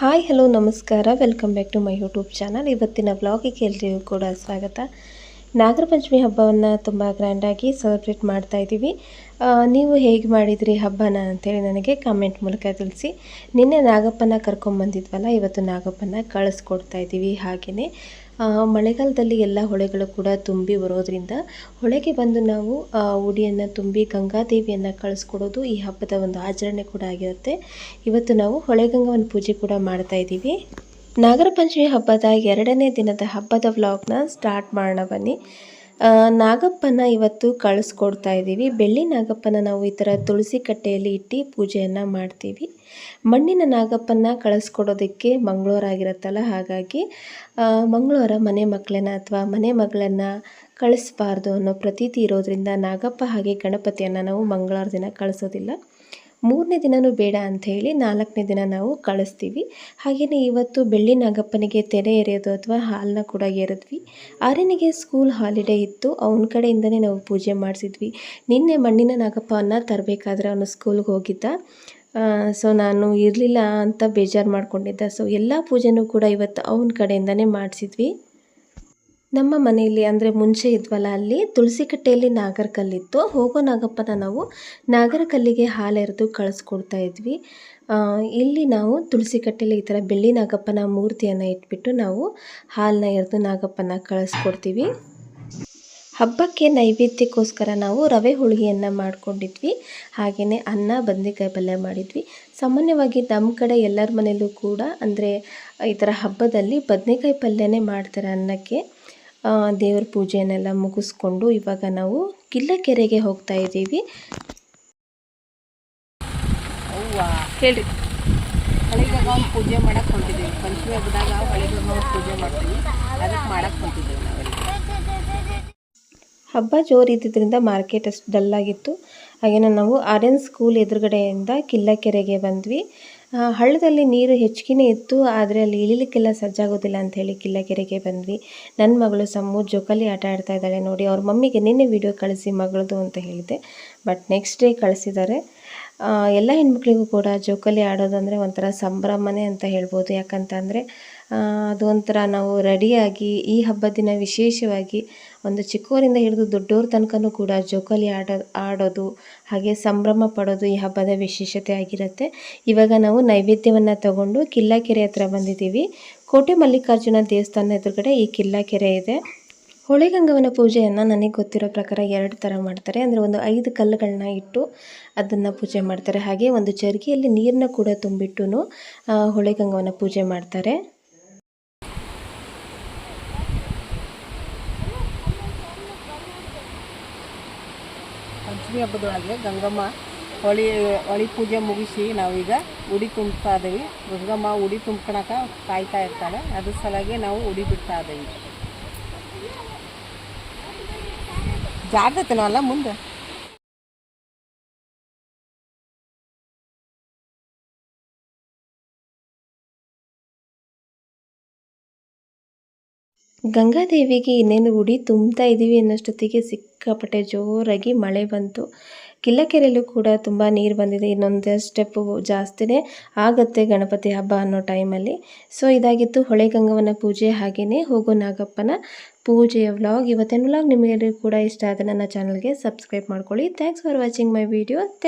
Hi, hello, ನಮಸ್ಕಾರ. Welcome back to my YouTube channel ಇವತ್ತಿನ ಬ್ಲಾಗಿಗೆ ಎಲ್ರಿಗೂ ಕೂಡ ಸ್ವಾಗತ. ನಾಗರ ಪಂಚಮಿ ಹಬ್ಬವನ್ನು ತುಂಬ ಗ್ರ್ಯಾಂಡಾಗಿ ಸೆಲೆಬ್ರೇಟ್ ಮಾಡ್ತಾ ಇದ್ದೀವಿ. ನೀವು ಹೇಗೆ ಮಾಡಿದ್ರಿ ಹಬ್ಬನ ಅಂಥೇಳಿ ನನಗೆ ಕಾಮೆಂಟ್ ಮೂಲಕ ತಿಳಿಸಿ. ನಿನ್ನೆ ನಾಗಪ್ಪನ ಕರ್ಕೊಂಬಂದಿದ್ವಲ್ಲ, ಇವತ್ತು ನಾಗಪ್ಪನ ಕಳಿಸ್ಕೊಡ್ತಾ ಇದ್ದೀವಿ ಹಾಗೆಯೇ ಮಳೆಗಾಲದಲ್ಲಿ ಎಲ್ಲ ಹೊಳೆಗಳು ಕೂಡ ತುಂಬಿ ಬರೋದ್ರಿಂದ ಹೊಳೆಗೆ ಬಂದು ನಾವು ಉಡಿಯನ್ನು ತುಂಬಿ ಗಂಗಾದೇವಿಯನ್ನು ಕಳಿಸ್ಕೊಡೋದು ಈ ಹಬ್ಬದ ಒಂದು ಆಚರಣೆ ಕೂಡ ಆಗಿರುತ್ತೆ. ಇವತ್ತು ನಾವು ಹೊಳೆಗಂಗವನ್ನು ಪೂಜೆ ಕೂಡ ಮಾಡ್ತಾ ಇದ್ದೀವಿ. ನಾಗರ ಪಂಚಮಿ ಹಬ್ಬದ ಎರಡನೇ ದಿನದ ಹಬ್ಬದ ವ್ಲಾಗ್ನ ಸ್ಟಾರ್ಟ್ ಮಾಡೋಣ ಬನ್ನಿ. ನಾಗಪ್ಪನ ಇವತ್ತು ಕಳಿಸ್ಕೊಡ್ತಾ ಇದ್ದೀವಿ. ಬೆಳ್ಳಿ ನಾಗಪ್ಪನ ನಾವು ಈ ಥರ ತುಳಸಿ ಕಟ್ಟೆಯಲ್ಲಿ ಇಟ್ಟು ಪೂಜೆಯನ್ನು ಮಾಡ್ತೀವಿ. ಮಣ್ಣಿನ ನಾಗಪ್ಪನ ಕಳಿಸ್ಕೊಡೋದಕ್ಕೆ ಮಂಗಳವಾರ ಆಗಿರುತ್ತಲ್ಲ, ಹಾಗಾಗಿ ಮಂಗಳವಾರ ಮನೆ ಮಕ್ಕಳನ್ನ ಅಥವಾ ಮನೆ ಮಗಳನ್ನು ಕಳಿಸ್ಬಾರ್ದು ಅನ್ನೋ ಪ್ರತೀತಿ ಇರೋದ್ರಿಂದ ನಾಗಪ್ಪ ಹಾಗೆ ಗಣಪತಿಯನ್ನು ನಾವು ಮಂಗಳವಾರ ದಿನ ಕಳಿಸೋದಿಲ್ಲ. ಮೂರನೇ ದಿನವೂ ಬೇಡ ಅಂತ ಹೇಳಿ ನಾಲ್ಕನೇ ದಿನ ನಾವು ಕಳಿಸ್ತೀವಿ. ಹಾಗೆಯೇ ಇವತ್ತು ಬೆಳ್ಳಿ ನಾಗಪ್ಪನಿಗೆ ತೆರೆ ಎರೆಯೋದು ಅಥವಾ ಹಾಲನ್ನ ಕೂಡ ಎರೆದ್ವಿ. ಆರ್ಯನಿಗೆ ಸ್ಕೂಲ್ ಹಾಲಿಡೇ ಇತ್ತು. ಅವನ ಕಡೆಯಿಂದನೇ ನಾವು ಪೂಜೆ ಮಾಡಿಸಿದ್ವಿ. ನಿನ್ನೆ ಮಣ್ಣಿನ ನಾಗಪ್ಪವನ್ನು ತರಬೇಕಾದ್ರೆ ಅವನು ಸ್ಕೂಲ್ಗೆ ಹೋಗಿದ್ದ. ಸೊ ನಾನು ಇರಲಿಲ್ಲ ಅಂತ ಬೇಜಾರು ಮಾಡಿಕೊಂಡಿದ್ದ. ಸೊ ಎಲ್ಲ ಪೂಜೆನೂ ಕೂಡ ಇವತ್ತು ಅವನ ಕಡೆಯಿಂದನೇ ಮಾಡಿಸಿದ್ವಿ. ನಮ್ಮ ಮನೆಯಲ್ಲಿ ಅಂದರೆ ಮುಂಚೆ ಇದ್ವಲ್ಲ, ಅಲ್ಲಿ ತುಳಸಿ ಕಟ್ಟೆಯಲ್ಲಿ ನಾಗರಕಲ್ಲಿತ್ತು ಹೋಗೋ ನಾಗಪ್ಪನ ನಾವು ನಾಗರಕಲ್ಲಿಗೆ ಹಾಲೆರೆದು ಕಳಿಸ್ಕೊಡ್ತಾ ಇದ್ವಿ. ಇಲ್ಲಿ ನಾವು ತುಳಸಿ ಕಟ್ಟೆಯಲ್ಲಿ ಈ ಥರ ಬೆಳ್ಳಿ ನಾಗಪ್ಪನ ಮೂರ್ತಿಯನ್ನು ಇಟ್ಬಿಟ್ಟು ನಾವು ಹಾಲನ್ನ ಎರೆದು ನಾಗಪ್ಪನ ಕಳಿಸ್ಕೊಡ್ತೀವಿ. ಹಬ್ಬಕ್ಕೆ ನೈವೇದ್ಯಕ್ಕೋಸ್ಕರ ನಾವು ರವೆ ಹೋಳಿಗೆಯನ್ನು ಮಾಡ್ಕೊಂಡಿದ್ವಿ. ಹಾಗೆಯೇ ಅನ್ನ ಬದನೆಕಾಯಿ ಪಲ್ಯ ಮಾಡಿದ್ವಿ. ಸಾಮಾನ್ಯವಾಗಿ ನಮ್ಮ ಕಡೆ ಎಲ್ಲರ ಮನೆಯಲ್ಲೂ ಕೂಡ ಅಂದರೆ ಈ ಥರ ಹಬ್ಬದಲ್ಲಿ ಬದನೆಕಾಯಿ ಪಲ್ಯನೇ ಮಾಡ್ತಾರೆ ಅನ್ನಕ್ಕೆ. ದೇವ್ರ ಪೂಜೆಯನ್ನೆಲ್ಲ ಮುಗಿಸ್ಕೊಂಡು ಇವಾಗ ನಾವು ಕಿಲ್ಲಕೆರೆಗೆ ಹೋಗ್ತಾ ಇದ್ದೀವಿ. ಹೇಳಿ ಪೂಜೆ ಮಾಡಕ್ಕೆ ಹೊಂಟಿದ್ದೀವಿ. ಪಂಚಮಿ ಹಬ್ಬದಾಗ ಹೊಳಿದಾಗ ಪೂಜೆ ಮಾಡ್ತೀವಿ. ಅದಕ್ಕೆ ಮಾಡಕ್ಕೆ ಹೊಂಟಿದ್ದೀವಿ ನಾವೆಲ್ಲ ಹಬ್ಬ ಜೋರು ಇದ್ದಿದ್ದರಿಂದ ಮಾರ್ಕೆಟ್ ಅಷ್ಟು ಡಲ್ಲಾಗಿತ್ತು ಹಾಗೆಯೇ ನಾವು ಆರ್ಯನ್ ಸ್ಕೂಲ್ ಎದುರುಗಡೆಯಿಂದ ಕಿಲ್ಲಕೆರೆಗೆ ಬಂದ್ವಿ. ಹಳ್ಳದಲ್ಲಿ ನೀರು ಹೆಚ್ಚಿಗೆ ಇತ್ತು, ಆದರೆ ಅಲ್ಲಿ ಇಳಿಲಿಕ್ಕೆಲ್ಲ ಸಜ್ಜಾಗೋದಿಲ್ಲ ಅಂತ ಹೇಳಿ ಕಿಲ್ಲಕೆರೆಗೆ ಬಂದ್ವಿ. ನನ್ನ ಮಗಳು ಸಮ್ಮು ಜೋಕಾಲಿ ಆಟ ಆಡ್ತಾ ಇದ್ದಾಳೆ ನೋಡಿ, ಅವ್ರ ಮಮ್ಮಿಗೆ ನಿನ್ನೆ ವಿಡಿಯೋ ಕಳಿಸಿ ಮಗಳದು ಅಂತ ಹೇಳಿದೆ ಬಟ್ ನೆಕ್ಸ್ಟ್ ಡೇ ಕಳಿಸಿದ್ದಾರೆ. ಎಲ್ಲ ಹೆಣ್ಮಕ್ಳಿಗೂ ಕೂಡ ಜೋಕಾಲಿ ಆಡೋದಂದರೆ ಒಂಥರ ಸಂಭ್ರಮನೇ ಅಂತ ಹೇಳ್ಬೋದು. ಯಾಕಂತಂದರೆ ಅದು ಒಂಥರ ನಾವು ರೆಡಿಯಾಗಿ ಈ ಹಬ್ಬದ ದಿನ ವಿಶೇಷವಾಗಿ ಒಂದು ಚಿಕ್ಕವರಿಂದ ಹಿಡಿದು ದೊಡ್ಡವ್ರ ತನಕನೂ ಕೂಡ ಜೋಕಾಲಿ ಆಡೋ, ಆಡೋದು, ಹಾಗೆ ಸಂಭ್ರಮ ಪಡೋದು ಈ ಹಬ್ಬದ ವಿಶೇಷತೆ ಆಗಿರುತ್ತೆ. ಇವಾಗ ನಾವು ನೈವೇದ್ಯವನ್ನು ತಗೊಂಡು ಕಿಲ್ಲಾಕೆರೆ ಹತ್ರ ಬಂದಿದ್ದೀವಿ. ಕೋಟೆ ಮಲ್ಲಿಕಾರ್ಜುನ ದೇವಸ್ಥಾನ ಎದುರುಗಡೆ ಈ ಕಿಲ್ಲಾಕೆರೆ ಇದೆ. ಹೊಳೆಗಂಗವನ ಪೂಜೆಯನ್ನು ನನಗೆ ಗೊತ್ತಿರೋ ಪ್ರಕಾರ ಎರಡು ಥರ ಮಾಡ್ತಾರೆ. ಅಂದರೆ ಒಂದು ಐದು ಕಲ್ಲುಗಳನ್ನ ಇಟ್ಟು ಅದನ್ನು ಪೂಜೆ ಮಾಡ್ತಾರೆ. ಹಾಗೆ ಒಂದು ಚರ್ಕಿಯಲ್ಲಿ ನೀರನ್ನ ಕೂಡ ತುಂಬಿಟ್ಟು ಹೊಳೆಗಂಗವನ ಪೂಜೆ ಮಾಡ್ತಾರೆ. ಪಂಚಮಿ ಹಬ್ಬದೊಳಗೆ ಗಂಗಮ್ಮ ಹೊಳಿ ಹೊಳಿ ಪೂಜೆ ಮುಗಿಸಿ ನಾವೀಗ ಉಡಿ ತುಂಬ್ತಾ ಇದ್ದೀವಿ ಗಂಗಮ್ಮ ಉಡಿ ತುಂಬ್ಕೊಳಕ ಕಾಯ್ತಾ ಇರ್ತಾಳೆ. ಅದ್ರ ಸಲುವಾಗಿ ನಾವು ಉಡಿ ಬಿಡ್ತಾ ಇದ್ದೀವಿ ಜಾಗ್ರತೆ ಅಲ್ಲ ಮುಂದೆ. ಗಂಗಾದೇವಿಗೆ ಇನ್ನೇನು ಉಡಿ ತುಂಬ್ತಾ ಇದ್ದೀವಿ ಅನ್ನೋಷ್ಟೊತ್ತಿಗೆ ಸಿಕ್ಕಾಪಟ್ಟೆ ಜೋರಾಗಿ ಮಳೆ ಬಂತು. ಕಿಲ್ಲಕೆರೆಯಲ್ಲೂ ಕೂಡ ತುಂಬ ನೀರು ಬಂದಿದೆ. ಇನ್ನೊಂದು ಸ್ಟೆಪ್ಪು ಜಾಸ್ತಿನೇ ಆಗುತ್ತೆ ಗಣಪತಿ ಹಬ್ಬ ಅನ್ನೋ ಟೈಮಲ್ಲಿ ಸೊ ಇದಾಗಿತ್ತು ಹೊಳೆಗಂಗವನ ಪೂಜೆ. ಹಾಗೆಯೇ ಹೋಗೋ ನಾಗಪ್ಪನ ಪೂಜೆಯ ವ್ಲಾಗ್ ಇವತ್ತಿನ ವ್ಲಾಗ್ ನಿಮಗೆ ಕೂಡ ಇಷ್ಟ ಆದರೆ ನನ್ನ ಚಾನಲ್ಗೆ ಸಬ್ಸ್ಕ್ರೈಬ್ ಮಾಡ್ಕೊಳ್ಳಿ. Thanks for watching my video